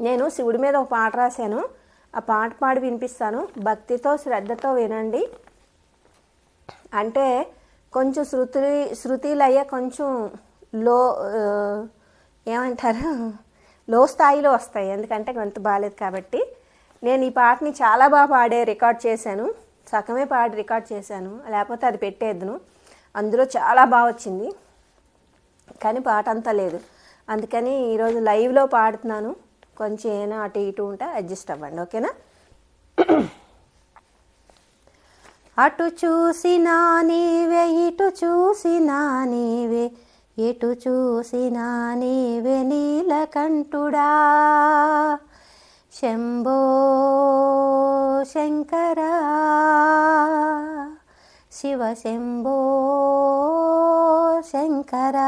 నేను శివుడి మీద ఒక పాట రాశాను. ఆ పాట పాడి వినిపిస్తాను. భక్తితో శ్రద్ధతో వినండి. అంటే కొంచెం శృతి శృతిలయ్య కొంచెం లో ఏమంటారు? లో స్థాయిలో వస్తాయి. ఎందుకంటే గొంతు బాగాలేదు కాబట్టి. నేను ఈ పాటని చాలా బాగా పాడే రికార్డ్ చేశాను. సగమే పాడి రికార్డ్ చేశాను. లేకపోతే అది పెట్టేద్దును. అందులో చాలా బాగా వచ్చింది. కానీ పాట అంతా లేదు. అందుకని ఈరోజు లైవ్లో పాడుతున్నాను. కొంచెం ఏమైనా అటు ఇటు ఉంటే అడ్జస్ట్ అవ్వండి ఓకేనా? అటు చూసినా నీవే ఇటు చూసినా నీవే ఎటు చూసినా నీవే నీలకంఠుడా. శంభో శంకరా. శివ శంభో శంకరా.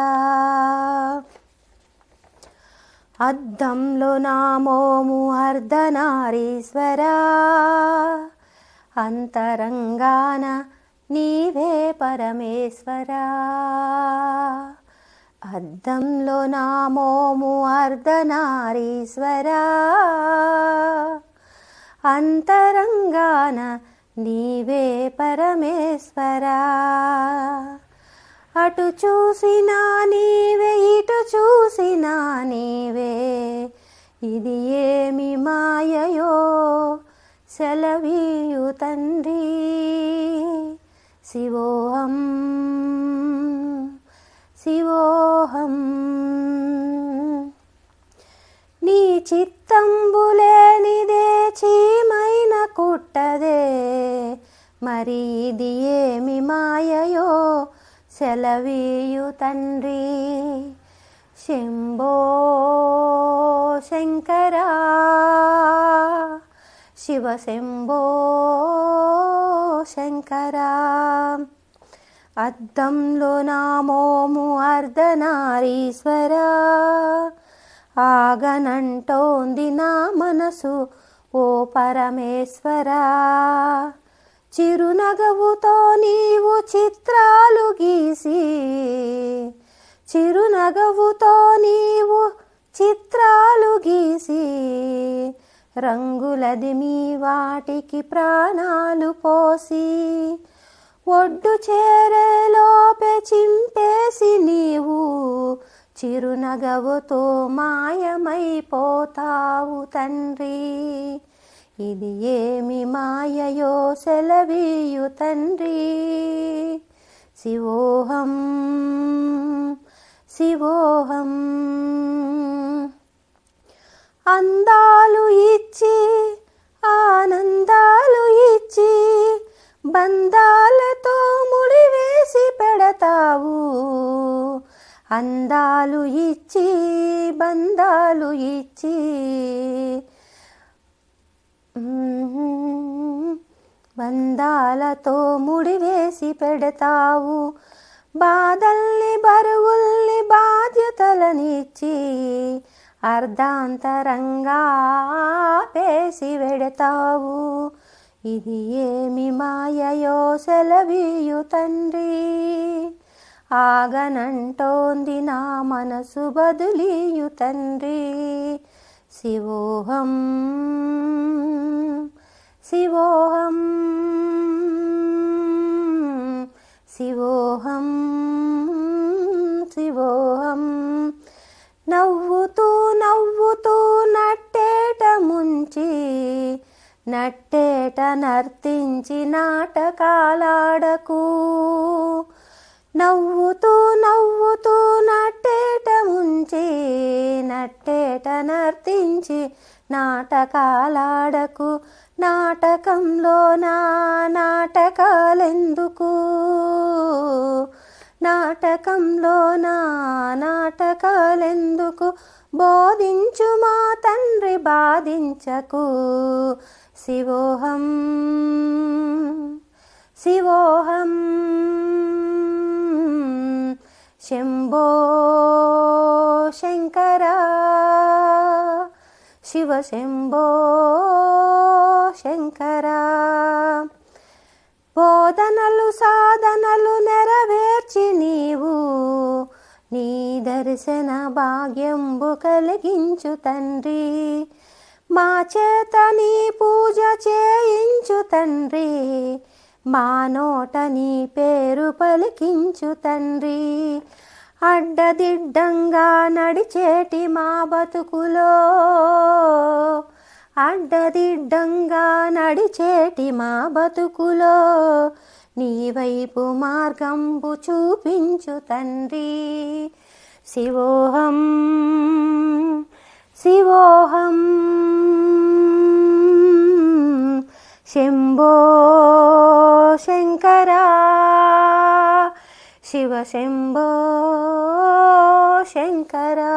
అద్దంలో నామోము అర్ధనారీశ్వరా. అంతరంగాన నీవే పరమేశ్వరా. అద్దంలో నామోము అర్ధనారీశ్వర. అంతరంగాన నీవే పరమేశ్వరా. అటు చూసినా నీవే ఇటు చూసినా నీవే. ఇది ఏమి మాయయో సెలవీయు తండ్రి. శివోహం శివోహం. నీ చిత్తంబులేనిదే చీమైన కుట్టదే. మరి ఇది ఏమి మాయయో సెలవీయు తండ్రి. శంభో శంకరా శివ శంభో శంకరా. అద్దంలో నామోము అర్ధనారీశ్వరా ఆగనంటోంది నా మనసు ఓ పరమేశ్వరా. చిరునగవుతో నీవు చిత్రాలు గీసి చిరునగవుతో నీవు చిత్రాలు గీసి రంగులది మీ వాటికి ప్రాణాలు పోసి ఒడ్డు చేరేలోపే చింపేసి నీవు చిరునగవుతో మాయమైపోతావు తండ్రి. ఇది ఏమి మాయయో సెలవీయు తండ్రి. శివోహం శివోహం. అందాలు ఇచ్చి ఆనందాలు ఇచ్చి బంధాలతో ముడివేసి పెడతావు. అందాలు ఇచ్చి బంధాలు ఇచ్చి బంధాలతో ముడివేసి పెడతావు. బాధల్ని బరువుల్ని బాధ్యతలనిచ్చి అర్ధాంతరంగా పేసి వెడతావు. ఇది ఏమి మాయయో సెలవీయు తండ్రి. ఆగనంటోంది నా మనసు బదులీయు తండ్రి. శివోహం శివోహం శివోహం శివోహం. నవ్వుతూ నవ్వుతూ నట్టేట ముంచి నట్టేట నర్తించి నాటకాలాడకు. నవ్వుతూ నవ్వుతూ నట్టేట ముంచి నట్టేట నర్తించి నాటకాలాడకు. నాటకంలో నా నాటకాలెందుకు? నాటకంలో నా నాటకాలెందుకు? బోధించు మా తండ్రి బాధించకు. శివోహం శివోహం శంభో శంకర శివ శంభో శంకర. బోధనలు సాధనలు నెరవేర్చి నీవు నీ దర్శన భాగ్యంబు కలిగించు తండ్రి. మా చేత నీ పూజ చేయించు తండ్రి. మా నోట నీ పేరు పలికించు తండ్రి. అడ్డదిడ్డంగా నడిచేటి మా బతుకులో. అడ్డదిడ్డంగా నడిచేటి మా బతుకులో. నీ వైపు మార్గంబు చూపించు తండ్రి. శివోహం శివోహం శంభో శంకరా. శివ శంభో శంకరా.